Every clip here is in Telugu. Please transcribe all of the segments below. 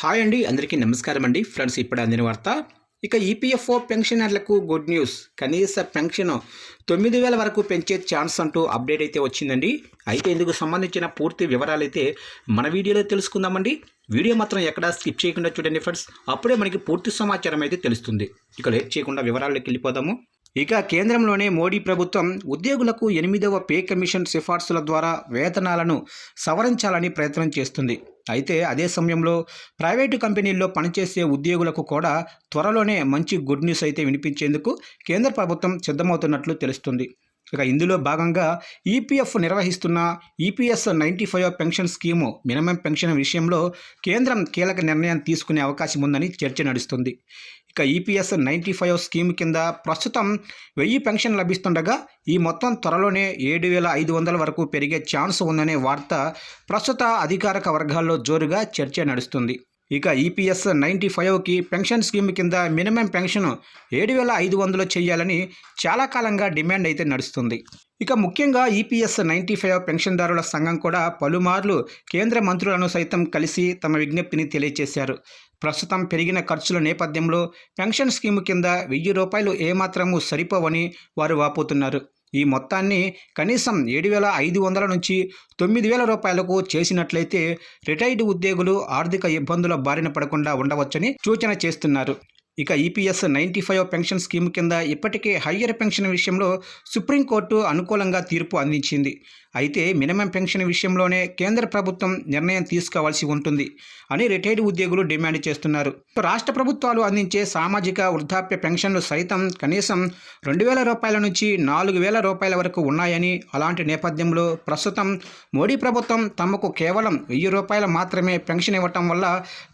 హాయ్ అండి అందరికీ నమస్కారం అండి. ఫ్రెండ్స్ ఇప్పుడు అందిన వార్త. ఇక ఈపీఎఫ్ఓ పెన్షనర్లకు గుడ్ న్యూస్. కనీస పెన్షన్ తొమ్మిది వేల వరకు పెంచే ఛాన్స్ అంటూ అప్డేట్ అయితే వచ్చిందండి. అయితే ఇందుకు సంబంధించిన పూర్తి వివరాలు అయితే మన వీడియోలో తెలుసుకుందామండి. వీడియో మాత్రం ఎక్కడా స్కిప్ చేయకుండా చూడండి ఫ్రెండ్స్. అప్పుడే మనకి పూర్తి సమాచారం అయితే తెలుస్తుంది. ఇక లేట్ చేయకుండా వివరాల్లోకి వెళ్ళిపోదాము. ఇక కేంద్రంలోనే మోడీ ప్రభుత్వం ఉద్యోగులకు ఎనిమిదవ పే కమిషన్ సిఫార్సుల ద్వారా వేతనాలను సవరించాలని ప్రయత్నం చేస్తుంది. అయితే అదే సమయంలో ప్రైవేటు కంపెనీల్లో పనిచేసే ఉద్యోగులకు కూడా త్వరలోనే మంచి గుడ్ న్యూస్ అయితే వినిపించేందుకు కేంద్ర ప్రభుత్వం సిద్ధమవుతున్నట్లు తెలుస్తుంది. ఇక ఇందులో భాగంగా ఈపీఎఫ్ నిర్వహిస్తున్న EPS ninety five pension scheme minimum pension విషయంలో కేంద్రం కీలక నిర్ణయం తీసుకునే అవకాశం ఉందని చర్చ నడుస్తుంది. ఇక ఈపీఎస్ నైంటీ ఫైవ్ స్కీమ్ కింద ప్రస్తుతం వెయ్యి పెన్షన్ లభిస్తుండగా ఈ మొత్తం త్వరలోనే ఏడు వేల ఐదు వందల వరకు పెరిగే ఛాన్స్ ఉందనే వార్త ప్రస్తుత అధికారిక వర్గాల్లో జోరుగా చర్చ నడుస్తుంది. ఇక ఈపీఎస్ నైంటీ ఫైవ్కి పెన్షన్ స్కీమ్ కింద మినిమం పెన్షన్ ఏడు వేల ఐదు వందలు చేయాలని చాలా కాలంగా డిమాండ్ అయితే నడుస్తుంది. ఇక ముఖ్యంగా ఈపీఎస్ నైంటీ ఫైవ్ పెన్షన్దారుల సంఘం కూడా పలుమార్లు కేంద్ర మంత్రులను సైతం కలిసి తమ విజ్ఞప్తిని తెలియజేశారు. ప్రస్తుతం పెరిగిన ఖర్చుల నేపథ్యంలో పెన్షన్ స్కీమ్ కింద వెయ్యి రూపాయలు ఏమాత్రము సరిపోవని వారు వాపోతున్నారు. ఈ మొత్తాన్ని కనీసం ఏడు వేల ఐదు వందల నుంచి తొమ్మిది వేల రూపాయలకు చేసినట్లయితే రిటైర్డ్ ఉద్యోగులు ఆర్థిక ఇబ్బందుల బారిన పడకుండా ఉండవచ్చని సూచన చేస్తున్నారు. ఇక EPS ninety five pension scheme కింద ఇప్పటికే హయ్యర్ పెన్షన్ విషయంలో సుప్రీంకోర్టు అనుకూలంగా తీర్పు అందించింది. అయితే మినిమం పెన్షన్ విషయంలోనే కేంద్ర ప్రభుత్వం నిర్ణయం తీసుకోవాల్సి ఉంటుంది అని రిటైర్డ్ ఉద్యోగులు డిమాండ్ చేస్తున్నారు. రాష్ట్ర ప్రభుత్వాలు అందించే సామాజిక వృద్ధాప్య పెన్షన్లు సైతం కనీసం రెండు వేల రూపాయల నుంచి నాలుగు వేల రూపాయల వరకు ఉన్నాయని అలాంటి నేపథ్యంలో ప్రస్తుతం మోడీ ప్రభుత్వం తమకు కేవలం వెయ్యి రూపాయలు మాత్రమే పెన్షన్ ఇవ్వటం వల్ల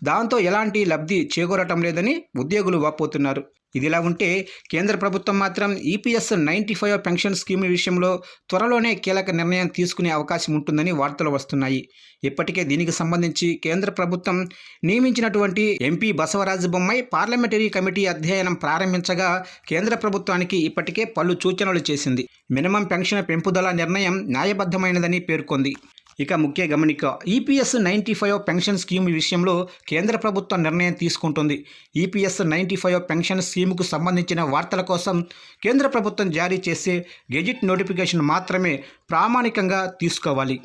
దాంతో ఎలాంటి లబ్ధి చేకూరటం లేదని ఉద్యోగులు వాపోతున్నారు ఇదిలా ఉంటే కేంద్ర ప్రభుత్వం మాత్రం EPS ninety five pension scheme విషయంలో త్వరలోనే కీలక నిర్ణయం తీసుకునే అవకాశం ఉంటుందని వార్తలు వస్తున్నాయి. ఇప్పటికే దీనికి సంబంధించి కేంద్ర ప్రభుత్వం నియమించినటువంటి MP Basavaraj Bommai parliamentary committee అధ్యయనం ప్రారంభించగా కేంద్ర ప్రభుత్వానికి ఇప్పటికే పలు సూచనలు చేసింది. మినిమం పెన్షన్ పెంపుదల నిర్ణయం న్యాయబద్ధమైనదని పేర్కొంది. ఇక ముఖ్య గమనిక EPS ninety five pension scheme విషయంలో కేంద్ర ప్రభుత్వం నిర్ణయం తీసుకుంటుంది. ఈపీఎస్ నైంటీ ఫైవ్ పెన్షన్ స్కీమ్కు సంబంధించిన వార్తల కోసం కేంద్ర ప్రభుత్వం జారీ చేసే గెజిట్ నోటిఫికేషన్ మాత్రమే ప్రామాణికంగా తీసుకోవాలి.